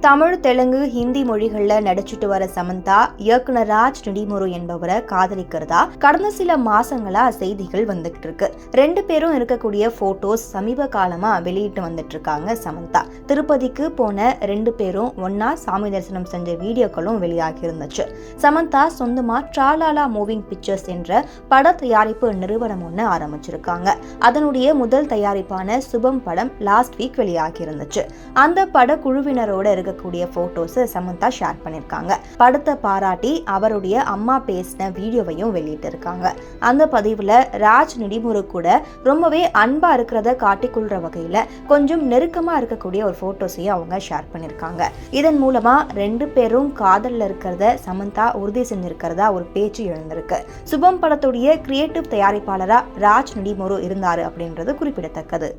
தமிழ் தெலுங்கு ஹிந்தி மொழிகளில் நடிச்சிட்டு வர சமந்தா இயக்குனர் ராஜ் நெடிமுரு என்பவரை காதலிக்கிறதா? கடந்த சில மாசங்களா செய்திகள் வந்துகிட்டு இருக்கு. ரெண்டு பேரும் இருக்கக்கூடிய போட்டோஸ் சமீப காலமா வெளியிட்டு வந்துட்டு இருக்காங்க சமந்தா. திருப்பதிக்கு போன ரெண்டு பேரும் ஒன்னா சாமி தரிசனம் செஞ்ச வீடியோக்களும் வெளியாகி இருந்துச்சு. சமந்தா சொந்தமா ட்ராலாலா மூவிங் பிக்சர்ஸ் என்ற பட தயாரிப்பு நிறுவனம் ஒன்று ஆரம்பிச்சிருக்காங்க. அதனுடைய முதல் தயாரிப்பான சுபம் படம் லாஸ்ட் வீக் வெளியாகி இருந்துச்சு. அந்த படக்குழுவினரோட இருக்கக்கூடிய போட்டோஸ் சமந்தா ஷேர் பண்ணிருக்காங்க படத்தை பாராட்டி அவருடைய அம்மா பேசின வீடியோவையும் வெளியிட்டு இருக்காங்க அந்த பதிவுல ராஜ் நெடிமுரு கூட ரொம்பவே அன்பா இருக்கிறத காட்டிக்கொள்கிற வகையில கொஞ்சம் நெருக்கமா இருக்கக்கூடிய ஒரு ஃபோட்டோஸையும் அவங்க ஷேர் பண்ணிருக்காங்க இதன் மூலமா ரெண்டு பேரும் காதல்ல இருக்கிறத சமந்தா உறுதி செஞ்சிருக்கிறதா ஒரு பேச்சு எழுந்திருக்கு. சுபம் படத்துடைய கிரியேட்டிவ் தயாரிப்பாளரா ராஜ் நெடிமுரு இருந்தாரு அப்படின்றது குறிப்பிடத்தக்கது.